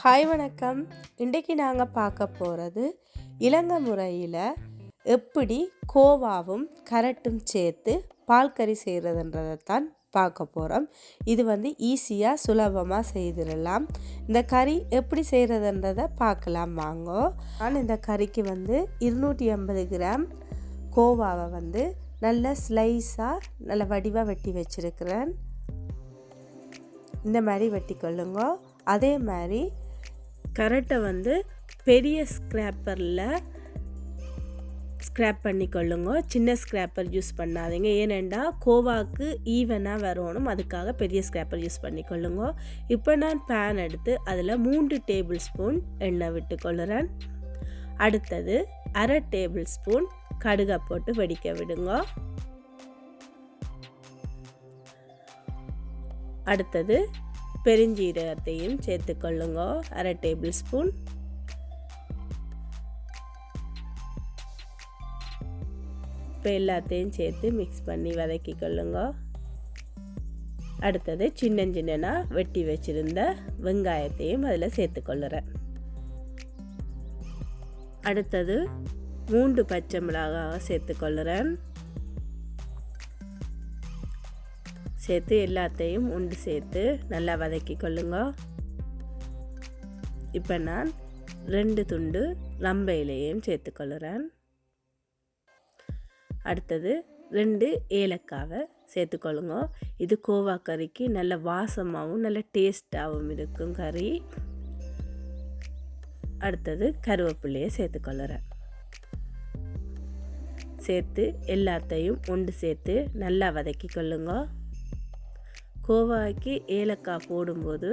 Hi வணக்கம். இன்றைக்கு நாங்கள் பார்க்க போகிறது இலங்கை முறையில் எப்படி கோவாவும் கரட்டும் சேர்த்து பால் கறி செய்கிறதுன்றதை தான் பார்க்க போகிறோம் இது வந்து ஈஸியாக சுலபமாக செய்திடலாம். இந்த கறி எப்படி செய்கிறதுன்றதை பார்க்கலாம் வாங்க. நான் இந்த கறிக்கு வந்து இருநூற்றி ஐம்பது கிராம் கோவாவை வந்து நல்ல ஸ்லைஸாக நல்ல வடிவாக வெட்டி வச்சுருக்கிறேன். இந்த மாதிரி வெட்டி கொள்ளுங்க அதே மாதிரி கரெக்டை வந்து பெரிய ஸ்க்ராப்பரில் ஸ்க்ராப் பண்ணிக்கொள்ளுங்க. சின்ன ஸ்க்ராப்பர் யூஸ் பண்ணாதீங்க. ஏனெண்டா கோவாக்கு ஈவனாக வரணும். அதுக்காக பெரிய ஸ்க்ராப்பர் யூஸ் பண்ணிக்கொள்ளுங்க. இப்போ நான் பேன் எடுத்து அதில் மூன்று டேபிள் ஸ்பூன் எண்ணெய் விட்டு கொள்ளுறேன். அடுத்தது அரை டேபிள் ஸ்பூன் கடுகை போட்டு வெடிக்க விடுங்க. அடுத்தது பெருஞ்சீரகத்தையும் சேர்த்துக்கொள்ளுங்க அரை டேபிள் ஸ்பூன். இப்போ எல்லாத்தையும் சேர்த்து மிக்ஸ் பண்ணி வதக்கி கொள்ளுங்க. அடுத்தது சின்ன சின்னனாக வெட்டி வச்சுருந்த வெங்காயத்தையும் அதில் சேர்த்துக்கொள்ளுறேன் அடுத்தது மூன்று பச்சை மிளகாய் சேர்த்துக்கொள்ளுறேன் சேர்த்து எல்லாத்தையும் உண்டு சேர்த்து நல்லா வதக்கி கொள்ளுங்க. இப்போ நான் ரெண்டு துண்டு ரம்பையிலையும் சேர்த்துக்கொள்ளுறேன் அடுத்தது ரெண்டு ஏலக்காவை சேர்த்துக்கொள்ளுங்க இது கோவா கறிக்கு நல்ல வாசமாகவும் நல்ல டேஸ்ட்டாகவும் இருக்கும் கறி. அடுத்தது கருவேப்பிள்ளையை சேர்த்துக்கொள்ளுறேன் சேர்த்து எல்லாத்தையும் ஒன்று சேர்த்து நல்லா வதக்கி கொள்ளுங்க. கோவாய்க்கு ஏலக்காய் போடும்போது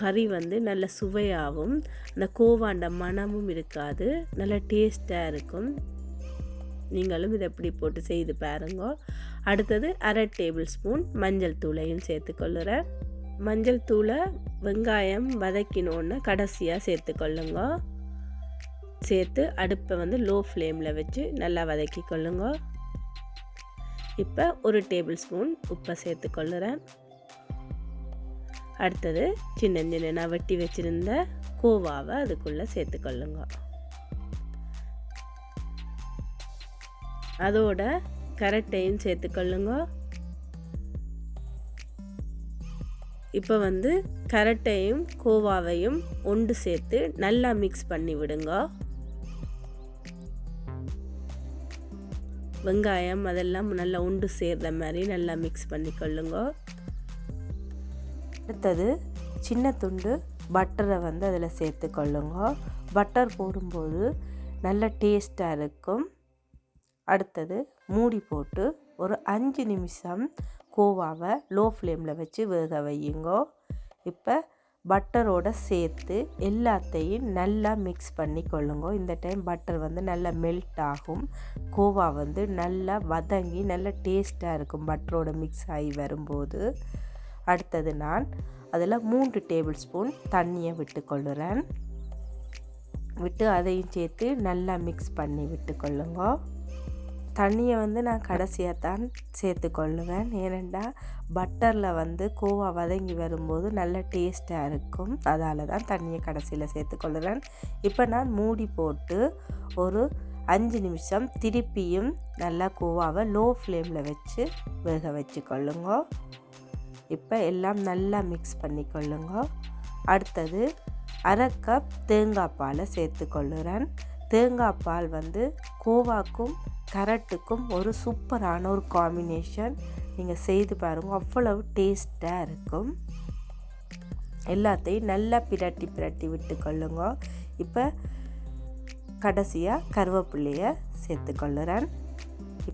கறி வந்து நல்ல சுவையாகவும் அந்த கோவாண்ட மனமும் இருக்காது நல்ல டேஸ்ட்டாக இருக்கும். நீங்களும் இதை எப்படி போட்டு செய்து பாருங்க. அடுத்தது அரை டேபிள் ஸ்பூன் மஞ்சள் தூளையும் சேர்த்துக்கொள்ளுறேன் மஞ்சள் தூளை வெங்காயம் வதக்கினோன்னு கடைசியாக சேர்த்துக்கொள்ளுங்க சேர்த்து அடுப்பை வந்து லோ ஃப்ளேமில் வச்சு நல்லா வதக்கி கொள்ளுங்க. இப்போ ஒரு டேபிள் ஸ்பூன் உப்பை சேர்த்துக்கொள்ளுறேன் அடுத்தது சின்ன சின்ன வெட்டி வச்சுருந்த கோவாவை அதுக்குள்ளே சேர்த்துக்கொள்ளுங்க. அதோட கரட்டையும் சேர்த்துக்கொள்ளுங்க. இப்போ வந்து கரட்டையும் கோவாவையும் ஒன்று சேர்த்து நல்லா மிக்ஸ் பண்ணி விடுங்க. வெங்காயம் அதெல்லாம் நல்லா உண்டு சேர்ந்த மாதிரி நல்லா மிக்ஸ் பண்ணிக்கொள்ளுங்க. அடுத்தது சின்ன துண்டு பட்டரை வந்து அதில் சேர்த்து கொள்ளுங்க பட்டர் போடும்போது நல்ல டேஸ்ட்டாக இருக்கும். அடுத்தது மூடி போட்டு ஒரு அஞ்சு நிமிஷம் கோவாவை லோ ஃப்ளேமில் வச்சு வேக வையுங்க. இப்போ பட்டரோட சேர்த்து எல்லாத்தையும் நல்லா மிக்ஸ் பண்ணி கொள்ளுங்க இந்த டைம் பட்டர் வந்து நல்லா மெல்ட் ஆகும். கோவா வந்து நல்லா வதங்கி நல்லா டேஸ்ட்டாக இருக்கும் பட்டரோட மிக்ஸ் ஆகி வரும்போது. அடுத்தது நான் அதில் மூன்று டேபிள் ஸ்பூன் தண்ணியை விட்டு கொள்ளுறேன். விட்டு அதையும் சேர்த்து நல்லா மிக்ஸ் பண்ணி விட்டு கொள்ளுங்க. தண்ணியை வந்து நான் கடைசியாக தான் சேர்த்து கொள்ளுவேன். ஏனெண்டா பட்டரில் வந்து கோவா வதங்கி வரும்போது நல்ல டேஸ்ட்டாக இருக்கும். அதால் தான் தண்ணியை கடைசியில் சேர்த்து கொள்ளுறேன். இப்போ நான் மூடி போட்டு ஒரு அஞ்சு நிமிஷம் திருப்பியும் நல்லா கோவாவை லோ ஃப்ளேமில் வச்சு வேக வச்சு கொள்ளுங்க. இப்போ எல்லாம் நல்லா மிக்ஸ் பண்ணி கொள்ளுங்க அடுத்தது அரை கப் தேங்காய் பாலை சேர்த்து கொள்ளுறேன். தேங்காய் பால் வந்து கோவாக்கும் கரட்டுக்கும் ஒரு சூப்பரான ஒரு காம்பினேஷன் நீங்கள் செய்து பாருங்கள் அவ்வளவு டேஸ்ட்டாக இருக்கும். எல்லாத்தையும் நல்லா பிரட்டி பிரட்டி விட்டு கொள்ளுங்க. இப்போ கடைசியாக கருவேப்பிள்ளையை சேர்த்து கொள்ளுறேன்.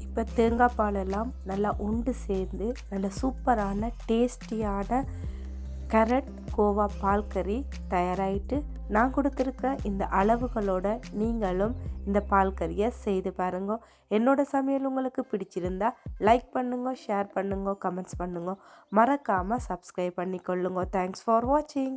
இப்போ தேங்காய் பாலெல்லாம் நல்லா உண்டு சேர்ந்து நல்ல சூப்பரான டேஸ்டியான கரட் கோவா பால் கறி தயாராகிட்டு நான் கொடுத்துருக்க இந்த அளவுகளோட நீங்களும் இந்த பால் கறியை செய்து பாருங்க. என்னோடய சமையல் உங்களுக்கு பிடிச்சிருந்தா லைக் பண்ணுங்க ஷேர் பண்ணுங்க கமெண்ட்ஸ் பண்ணுங்க. மறக்காமல் சப்ஸ்கிரைப் பண்ணிக்கொள்ளுங்க. தேங்க்ஸ் ஃபார் வாட்சிங்